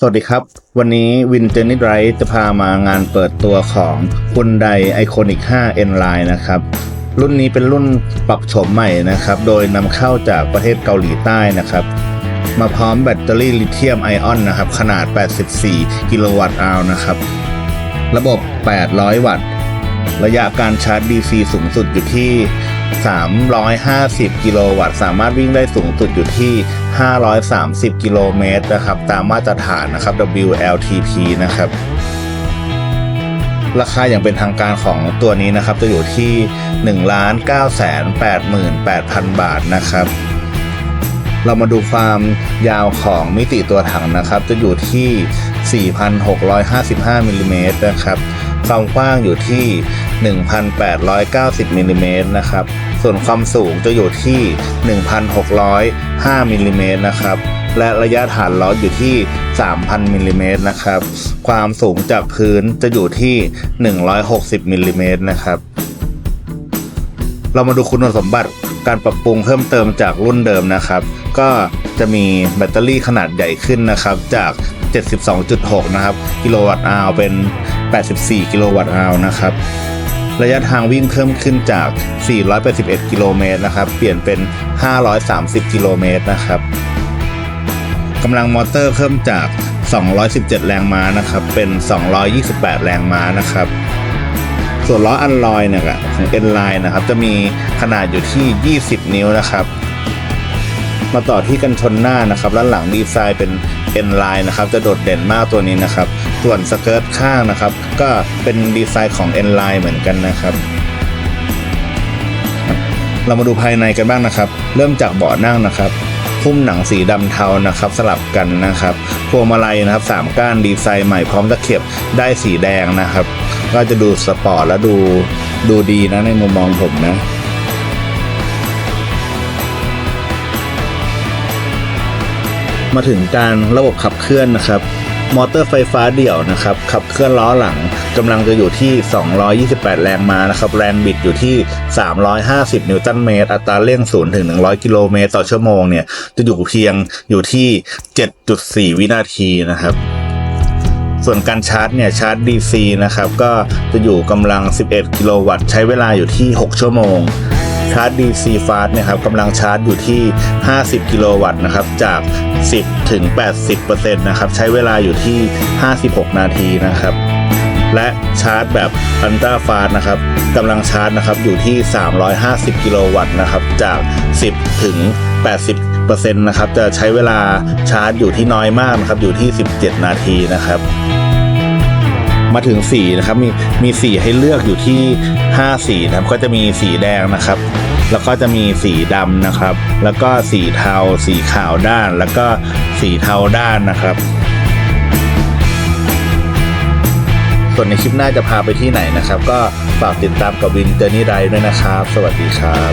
สวัสดีครับ วันนี้วินเจนิดไรจะพามางานเปิดตัวของคุณไดไอคอนิก5 N Line นะครับ รุ่นนี้เป็นรุ่นปรับโฉมใหม่นะครับ โดยนำเข้าจากประเทศเกาหลีใต้นะครับ มาพร้อมแบตเตอรี่ลิเธียมไอออนนะครับ ขนาด 84 กิโลวัตต์อาวนะครับ ระบบ 800 วัตต์ ระยะการชาร์จ DC สูงสุดอยู่ที่ 350 กิโลวัตต์สามารถวิ่งได้สูงสุดอยู่ที่ 530 กิโลเมตรนะครับ ตามมาตรฐานนะครับ WLTP นะครับ ราคาอย่างเป็นทางการของตัวนี้นะครับ จะอยู่ที่ 1 9 8 8 0 0 0 บาทนะครับเรามาดูความยาวของมิติตัวถังนะครับ จะอยู่ที่ 4,655มิลลิเมตรนะครับ ความกว้างอยู่ที่ 1,890มิลลิเมตรนะครับ ส่วนความสูงจะอยู่ที่ 1,605มิลลิเมตรนะครับ และระยะฐานล้ออยู่ที่ 3,000มิลลิเมตรนะครับ ความสูงจากพื้นจะอยู่ที่ 160มิลลิเมตรนะครับ เรามาดูคุณสมบัติการปรับปรุงเพิ่มเติมจากรุ่นเดิมนะครับ ก็จะมีแบตเตอรี่ขนาดใหญ่ขึ้นนะครับจาก 72.6 นะครับ กิโลวัตต์อาวเป็น 84 กิโลวัตต์อาวนะครับ ระยะทางวิ่งเพิ่มขึ้นจาก 481 กิโลเมตรนะครับ เปลี่ยนเป็น 530 กิโลเมตรนะครับกำลังมอเตอร์เพิ่มจาก 217 แรงม้านะครับ เป็น 228 แรงม้านะครับ ส่วนล้ออันลอยเนี่ยอะของ N line นะครับ จะมีขนาดอยู่ที่ 20 นิ้วนะครับ มาต่อที่กันชนหน้านะครับด้านหลังดีไซน์เป็น N line นะครับจะโดดเด่นมากตัวนี้นะครับ ส่วนสเกิร์ตข้างนะครับ ก็เป็นดีไซน์ของ N line เหมือนกันนะครับ เรามาดูภายในกันบ้างนะครับ เริ่มจากเบาะนั่งนะครับพุ่มหนังสีดำเทานะครับสลับกันนะครับพวงมาลัยนะครับสามก้านดีไซน์ใหม่พร้อมตะเข็บได้สีแดงนะครับ ก็จะดูสปอร์ตและดูดูดีนะในมุมมองผมนะ มาถึงการระบบขับเคลื่อนนะครับ มอเตอร์ไฟฟ้าเดี่ยวนะครับ ขับเคลื่อนล้อหลังกำลังจะอยู่ที่ 228 แรงม้านะครับ แรงบิดอยู่ที่ 350 นิวตันเมตร อัตราเร่ง 0 ถึง 100 กิโลเมตรต่อชั่วโมงเนี่ย จะอยู่เพียงอยู่ที่ 7.4 วินาทีนะครับส่วนการชาร์จเนี่ยชาร์จ DC นะครับ ก็จะอยู่กำลัง 11 กิโลวัตต์ ใช้เวลาอยู่ที่ 6 ชั่วโมง ชาร์จ DC fast นะครับกำลังชาร์จอยู่ที่ 50 กิโลวัตต์นะครับจาก 10 ถึง 80%นะครับใช้เวลาอยู่ที่ 56 นาทีนะครับและชาร์จแบบอันตราฟาสนะครับกำลังชาร์จนะครับอยู่ที่ 350 กิโลวัตต์นะครับจาก 10 ถึง 80%นะครับจะใช้เวลาชาร์จอยู่ที่น้อยมากนะครับอยู่ที่ 17 นาทีนะครับ มาถึงสีนะครับมีมีสีให้เลือกอยู่ที่ 5 สีนะครับก็จะมีสีแดงนะครับ แล้วก็จะมีสีดำนะครับ แล้วก็สีเทา สีขาวด้าน แล้วก็สีเทาด้านนะครับ ส่วนในคลิปหน้าจะพาไปที่ไหนนะครับ ก็ฝากติดตามกับวินเจอร์นี่ไรด้วยนะครับ สวัสดีครับ